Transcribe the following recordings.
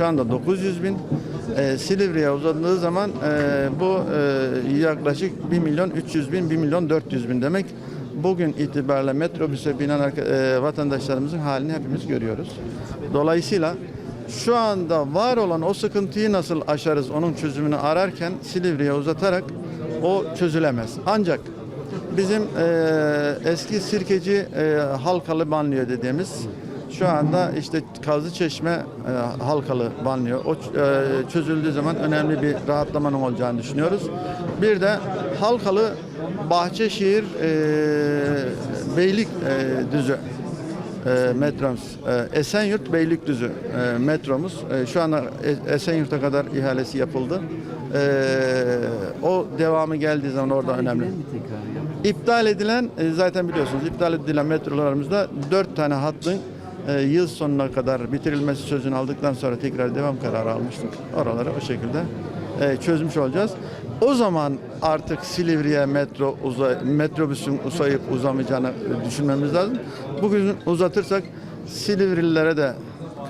Şu anda 900 bin. E, Silivri'ye uzandığı zaman e, bu e, yaklaşık 1 milyon 300 bin, 1 milyon 400 bin demek. Bugün itibariyle metrobüse binen e, vatandaşlarımızın halini hepimiz görüyoruz. Dolayısıyla şu anda var olan o sıkıntıyı nasıl aşarız onun çözümünü ararken Silivri'ye uzatarak o çözülemez. Ancak bizim e, eski sirkeci e, halkalı banlıyor dediğimiz şu anda işte Kazı Çeşme e, halkalı banlıyor. O e, çözüldüğü zaman önemli bir rahatlamanın olacağını düşünüyoruz. Bir de halkalı Bahçeşehir e, Beylik e, düzü e, metromuz. E, Esenyurt Beylikdüzü e, metromuz. E, şu anda E- Esenyurt'a kadar ihalesi yapıldı. E, o devamı geldiği zaman orada önemli. İptal edilen e, zaten biliyorsunuz iptal edilen metrolarımızda dört tane hattın e, yıl sonuna kadar bitirilmesi sözünü aldıktan sonra tekrar devam kararı almıştık. Oraları o şekilde e, çözmüş olacağız. O zaman artık Silivri'ye metro uza, metrobüsün uzayıp uzamayacağını düşünmemiz lazım. Bugün uzatırsak Silivrililere de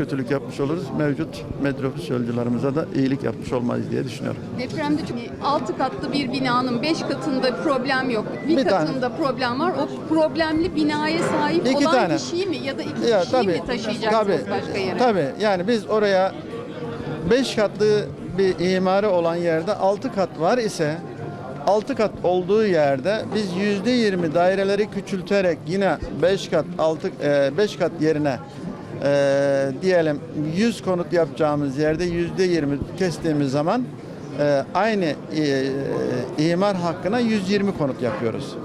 kötülük yapmış oluruz. Mevcut metrobüs yolcularımıza da iyilik yapmış olmayız diye düşünüyorum. Depremde çünkü 6 katlı bir binanın 5 katında problem yok. Bir, Bir tane. katında problem var. O problemli binaya sahip İki olan tane. kişiyi mi ya da iki Ya kişiyi tabii. mi taşıyacaksınız başka yere? Tabii. Yani biz oraya 5 katlı bir imarı olan yerde 6 kat var ise 6 kat olduğu yerde biz %20 daireleri küçülterek yine 5 kat 6 5 kat yerine e, diyelim 100 konut yapacağımız yerde %20 kestiğimiz zaman e, aynı e, imar hakkına 120 konut yapıyoruz.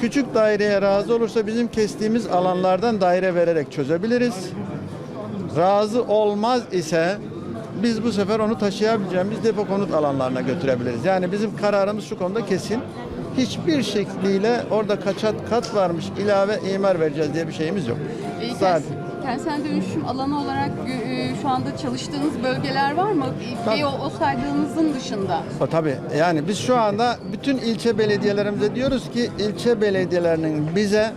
Küçük daireye razı olursa bizim kestiğimiz alanlardan daire vererek çözebiliriz. Razı olmaz ise biz bu sefer onu taşıyabileceğimiz depo konut alanlarına götürebiliriz. Yani bizim kararımız şu konuda kesin. Hiçbir şekliyle orada kaçat kat varmış ilave imar vereceğiz diye bir şeyimiz yok. Sadece Kentsel dönüşüm alanı olarak e, şu anda çalıştığınız bölgeler var mı? E, Tabii. Ve o, o saydığınızın dışında. O tabii. Yani biz şu anda bütün ilçe belediyelerimize diyoruz ki ilçe belediyelerinin bize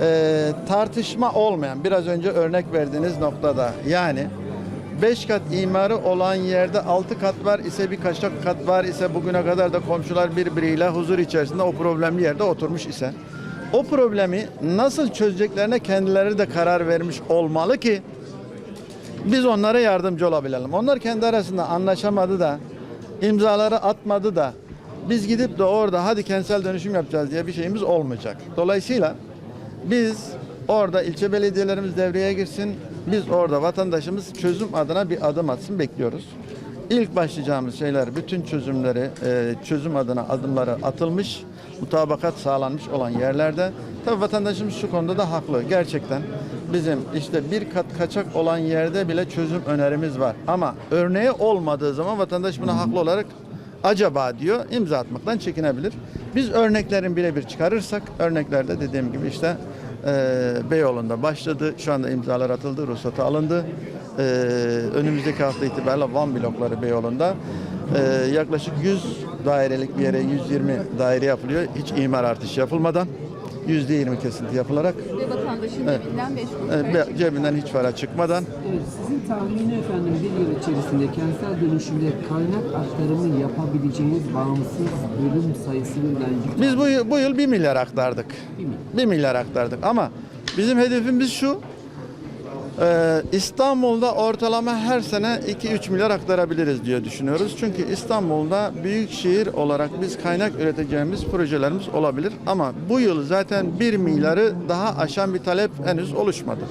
e, tartışma olmayan biraz önce örnek verdiğiniz noktada yani 5 kat imarı olan yerde 6 kat var ise bir kaçak kat var ise bugüne kadar da komşular birbiriyle huzur içerisinde o problemli yerde oturmuş ise o problemi nasıl çözeceklerine kendileri de karar vermiş olmalı ki biz onlara yardımcı olabilelim. Onlar kendi arasında anlaşamadı da, imzaları atmadı da, biz gidip de orada hadi kentsel dönüşüm yapacağız diye bir şeyimiz olmayacak. Dolayısıyla biz orada ilçe belediyelerimiz devreye girsin, biz orada vatandaşımız çözüm adına bir adım atsın bekliyoruz. İlk başlayacağımız şeyler bütün çözümleri, e, çözüm adına adımları atılmış, mutabakat sağlanmış olan yerlerde. Tabii vatandaşımız şu konuda da haklı. Gerçekten bizim işte bir kat kaçak olan yerde bile çözüm önerimiz var. Ama örneği olmadığı zaman vatandaş buna haklı olarak acaba diyor imza atmaktan çekinebilir. Biz örneklerin birebir çıkarırsak örneklerde dediğim gibi işte e, Beyoğlu'nda başladı. Şu anda imzalar atıldı, ruhsatı alındı. E, önümüzdeki hafta itibariyle Van blokları Beyoğlu'nda e, yaklaşık 100 dairelik bir yere 120 daire yapılıyor. Hiç imar artışı yapılmadan %20 kesinti yapılarak Ve vatandaşın Evet. cebinden 5 kuruş e, para cebinden hiç para çıkmadan Evet, sizin tahmini efendim bir yıl içerisinde kentsel dönüşümde kaynak aktarımı yapabileceğiniz bağımsız bölüm sayısından Biz bu, yıl- bu yıl 1 milyar aktardık. 1 milyar aktardık ama bizim hedefimiz şu. E, İstanbul'da ortalama her sene 2-3 milyar aktarabiliriz diye düşünüyoruz. Çünkü İstanbul'da büyük şehir olarak biz kaynak üreteceğimiz projelerimiz olabilir. Ama bu yıl zaten 1 milyarı daha aşan bir talep henüz oluşmadı.